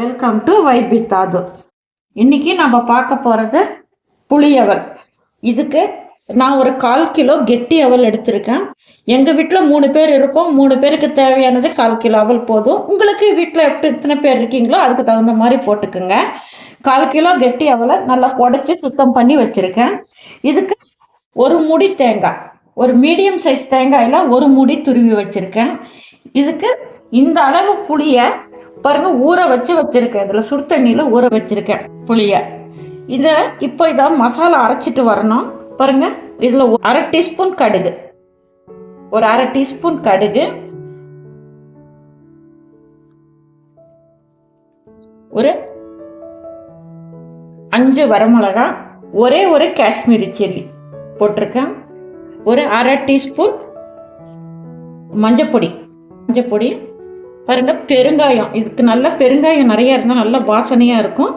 Welcome to vibe தாது இன்னைக்கு நம்ம பார்க்க போகிறது புளியவல். இதுக்கு நான் ஒரு கால் கிலோ கெட்டி அவல் எடுத்திருக்கேன். எங்கள் வீட்டில் மூணு பேர் இருக்கோம். மூணு பேருக்கு தேவையானது கால் கிலோ அவல் போதும். உங்களுக்கு வீட்டில் எப்படி எத்தனை பேர் இருக்கீங்களோ அதுக்கு தகுந்த மாதிரி போட்டுக்குங்க. கால் கிலோ கெட்டி அவலை நல்லா உடச்சி சுத்தம் பண்ணி வச்சுருக்கேன். இதுக்கு ஒரு முடி தேங்காய். ஒரு மீடியம் சைஸ் தேங்காயில் ஒரு முடி துருவி வச்சுருக்கேன். இதுக்கு இந்த அளவு புளியை பாருங்க ஊற வச்சு வச்சுருக்கேன். இதில் சுடு தண்ணியில் ஊற வச்சுருக்கேன் புளியை. இதை இப்போ இதை மசாலா அரைச்சிட்டு வரணும். பாருங்க இதில் அரை டீஸ்பூன் கடுகு. ஒரு அரை டீஸ்பூன் கடுகு. ஒரு அஞ்சு வரமிளகா. ஒரே ஒரு காஷ்மீரி சில்லி போட்டிருக்கேன். ஒரு அரை டீஸ்பூன் மஞ்சப்பொடி. மஞ்சப்பொடி. பாருங்க பெருங்காயம். இதுக்கு நல்ல பெருங்காயம் நிறைய இருந்தால் நல்லா வாசனையாக இருக்கும்.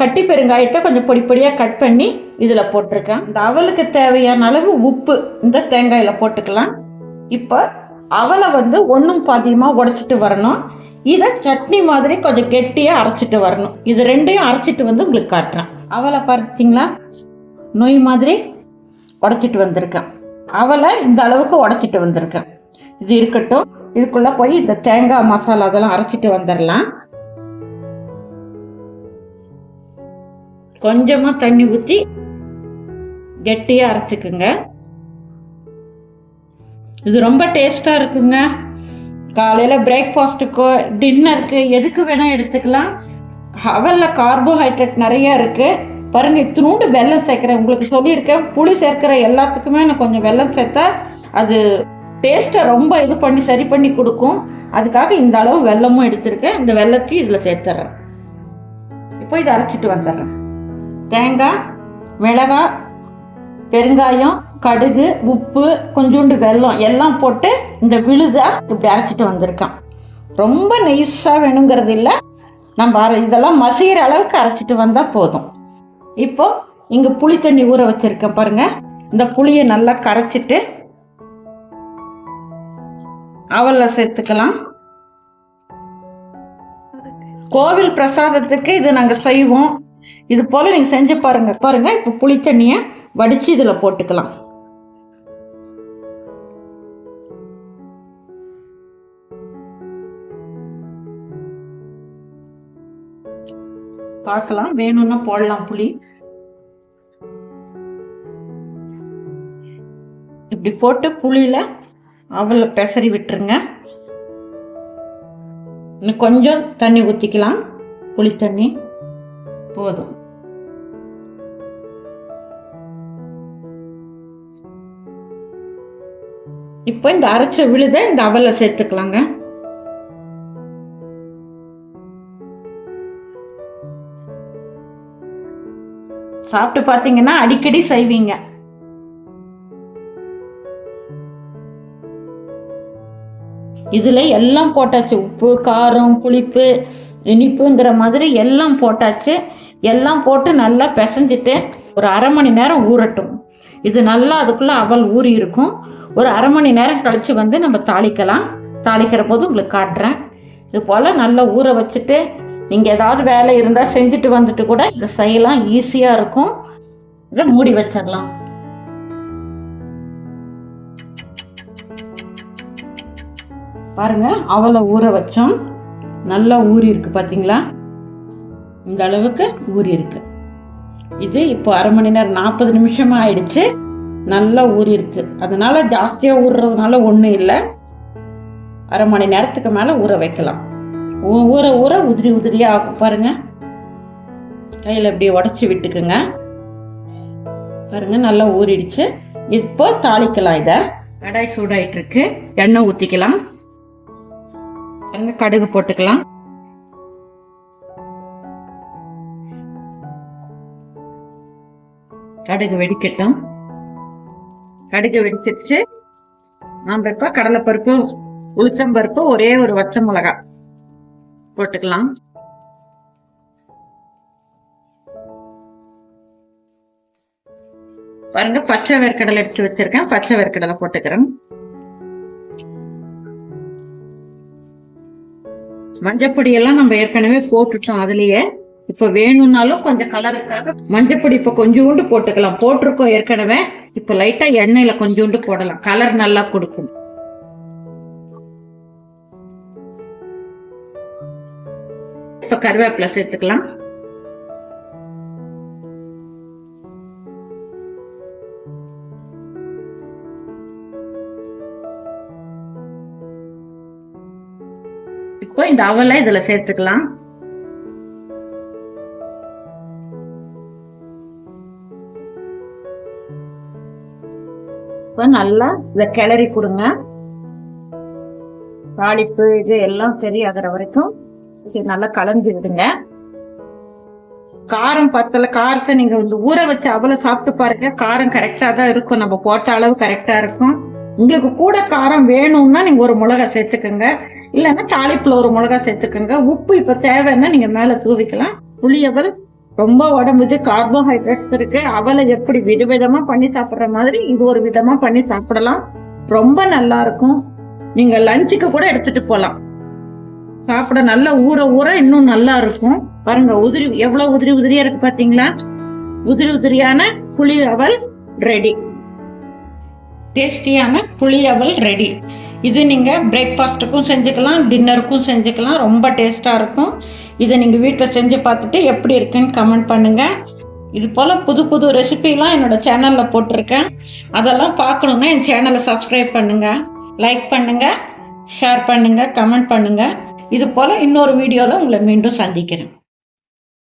கட்டி பெருங்காயத்தை கொஞ்சம் பொடி பொடியாக கட் பண்ணி இதில் போட்டிருக்கேன் இந்த அவலுக்கு தேவையான அளவு உப்பு இந்த தேங்காயில் போட்டுக்கலாம். இப்போ அவலை வந்து ஒன்றும் பாதியமாக உடச்சிட்டு வரணும். இதை சட்னி மாதிரி கொஞ்சம் கெட்டியாக அரைச்சிட்டு வரணும். இது ரெண்டையும் அரைச்சிட்டு வந்து உங்களுக்கு காட்டுறேன். அவலை பார்த்தீங்களா நொய் மாதிரி உடச்சிட்டு வந்திருக்கேன். அவலை இந்த அளவுக்கு உடச்சிட்டு வந்திருக்கேன். இது இருக்கட்டும். இதுக்குள்ளே போய் இந்த தேங்காய் மசாலா அதெல்லாம் அரைச்சிட்டு வந்துடலாம். கொஞ்சமாக தண்ணி ஊற்றி கெட்டியாக அரைச்சிக்குங்க. இது ரொம்ப டேஸ்ட்டாக இருக்குங்க. காலையில் பிரேக்ஃபாஸ்ட்டுக்கோ டின்னருக்கு எதுக்கு வேணால் எடுத்துக்கலாம். ஹவலில் கார்போஹைட்ரேட் நிறையா இருக்குது பாருங்க இத்தினூண்டு வெல்லம் சேர்க்குறேன். உங்களுக்கு சொல்லியிருக்கேன். புளி சேர்க்குற எல்லாத்துக்குமே நான் கொஞ்சம் வெல்லம் சேர்த்தா அது டேஸ்ட்டை ரொம்ப இது பண்ணி சரி பண்ணி கொடுக்கும். அதுக்காக இந்த அளவு வெல்லமும் எடுத்திருக்கேன். இந்த வெல்லத்தையும் இதில் சேர்த்துட்றேன் இப்போ இதை அரைச்சிட்டு வந்துடுறேன். தேங்காய் மிளகாய் பெருங்காயம் கடுகு உப்பு கொஞ்சோண்டு வெல்லம் எல்லாம் போட்டு இந்த விழுதா இப்படி அரைச்சிட்டு வந்திருக்கான். ரொம்ப நெய்ஸாக வேணுங்கிறது இல்லை. நம்ம அரை இதெல்லாம் மசிகிற அளவுக்கு அரைச்சிட்டு வந்தால் போதும். இப்போது இங்கே புளி தண்ணி ஊற வச்சுருக்கேன் பாருங்கள் இந்த புளியை நல்லா கரைச்சிட்டு அவல்ல சேர்த்துக்கலாம். கோவில் பிரசாதத்துக்கு இது நாங்கள் செய்வோம். இது போல் நீங்கள் செஞ்சு பாருங்க. பாருங்க இப்போ புளி தண்ணியை வடித்து இதில் போட்டுக்கலாம். பார்க்கலாம். வேணும்னா போடலாம் புளி. இப்படி போட்டு புளியில அவளை பெசரி விட்டுருங்க. இன்னும் கொஞ்சம் தண்ணி ஊற்றிக்கலாம் புளி தண்ணி. போதும். இப்போ இந்த அரைச்ச விழுத இந்த அவலை சேர்த்துக்கலாங்க. சாப்பிட்டு பார்த்தீங்கன்னா அடிக்கடி செய்வீங்க. இதில் எல்லாம் போட்டாச்சு. உப்பு காரம் புளிப்பு இனிப்புங்கிற மாதிரி எல்லாம் போட்டாச்சு. எல்லாம் போட்டு நல்லா பிசைஞ்சிட்டு ஒரு அரை மணி நேரம் ஊறட்டும். இது நல்லா அதுக்குள்ளே அவல் ஊறி இருக்கும். ஒரு அரை மணி நேரம் கழித்து வந்து நம்ம தாளிக்கலாம். தாளிக்கிற போது உங்களுக்கு காட்டுறேன். இது போல் நல்லா ஊற வச்சுட்டு நீங்கள் ஏதாவது வேலை இருந்தால் செஞ்சுட்டு வந்துட்டு கூட இதை செய்யலாம். ஈஸியாக இருக்கும். இதை மூடி வச்சிடலாம். பாருங்கள் அவ்வளோ ஊற வச்சோம். நல்லா ஊறி இருக்கு பார்த்தீங்களா இந்த அளவுக்கு ஊறி இருக்கு. இது இப்போ அரை மணி நேரம் நாற்பது நிமிஷமாக ஆயிடுச்சு. நல்லா ஊறி இருக்கு. அதனால ஜாஸ்தியாக ஊறுறதுனால ஒன்றும் இல்லை. அரை மணி நேரத்துக்கு மேலே ஊற வைக்கலாம். ஊற ஊற உதிரி உதிரியாக ஆகும். பாருங்க. கையில் அப்படியே உடச்சி விட்டுக்குங்க. பாருங்க நல்லா ஊறிடுச்சு. இப்போ தாளிக்கலாம் இதை. கடாய் சூடாயிட்டு இருக்கு. எண்ணெய் ஊற்றிக்கலாம் பாருங்க கடுகு போட்டுக்கலாம். கடுகு வெடிக்கட்டும். கடுகு வெடிச்சிருச்சு. நாம் இப்போ கடலைப்பருப்பு உளுத்தம்பருப்பு ஒரே ஒரு வச்ச மிளகாய் போட்டுக்கலாம். பாருங்க பச்சை வேர்க்கடலை எடுத்து வச்சிருக்கேன். பச்சை வேர்க்கடலை போட்டுக்கிறேன். மஞ்சப்பொடி எல்லாம் நம்ம ஏற்கனவே போட்டுட்டோம் அதுலயே. இப்ப வேணும்னாலும் கொஞ்சம் கலருக்காக மஞ்சப்பொடி இப்ப கொஞ்சோண்டு போட்டுக்கலாம். போட்டிருக்கோம் ஏற்கனவே. இப்ப லைட்டா எண்ணெயில கொஞ்சோண்டு போடலாம். கலர் நல்லா கொடுக்கும். இப்ப கருவேப்பிலை சேர்த்துக்கலாம். இப்போ இந்த அவலை இதுல சேர்த்துக்கலாம். இப்போ நல்லா இதை கிளறி கொடுங்க. தாளிப்பு இது எல்லாம் சரி ஆகிற வரைக்கும் நல்லா கலந்து விடுங்க. காரம் பத்தல காரத்தை நீங்க வந்து ஊற வச்சு அவ்வளவு சாப்பிட்டு பாருங்க. காரம் கரெக்டா தான் இருக்கும். நம்ம போட்ட அளவு கரெக்டா இருக்கும். உங்களுக்கு கூட காரம் வேணும்னா நீங்க ஒரு மிளகா சேர்த்துக்கோங்க. இல்லைன்னா தாளிப்புல ஒரு மிளகா சேர்த்துக்கோங்க. உப்பு இப்ப தேவைன்னா நீங்க மேல தூவிக்கலாம். புளியவல் ரொம்ப உடம்புக்கு கார்போஹைட்ரேட்ஸ் இருக்கு. அவளை எப்படி விதவிதமா பண்ணி சாப்பிடுற மாதிரி இது ஒரு விதமா பண்ணி சாப்பிடலாம். ரொம்ப நல்லா இருக்கும். நீங்க லஞ்சுக்கு கூட எடுத்துட்டு போகலாம் சாப்பிட நல்லா ஊற ஊற இன்னும் நல்லா இருக்கும். பாருங்க உதிரி எவ்வளவு உதிரி உதிரியா இருக்கு பாத்தீங்களா? உதிரி உதிரியான புளி அவல் ரெடி டேஸ்டியான புளியவல் ரெடி. இது நீங்கள் பிரேக்ஃபாஸ்ட்டுக்கும் செஞ்சுக்கலாம் டின்னருக்கும் செஞ்சுக்கலாம் ரொம்ப டேஸ்ட்டாக இருக்கும். இதை நீங்கள் வீட்டில் செஞ்சு பார்த்துட்டு எப்படி இருக்குன்னு கமெண்ட் பண்ணுங்கள் இது போல் புது புது ரெசிபிலாம் என்னோடய சேனலில் போட்டிருக்கேன். அதெல்லாம் பார்க்கணுன்னா என் சேனலை சப்ஸ்கிரைப் பண்ணுங்கள் லைக் பண்ணுங்கள் ஷேர் பண்ணுங்கள் கமெண்ட் பண்ணுங்கள் இது போல் இன்னொரு வீடியோவில் உங்களை மீண்டும் சந்திக்கிறேன்.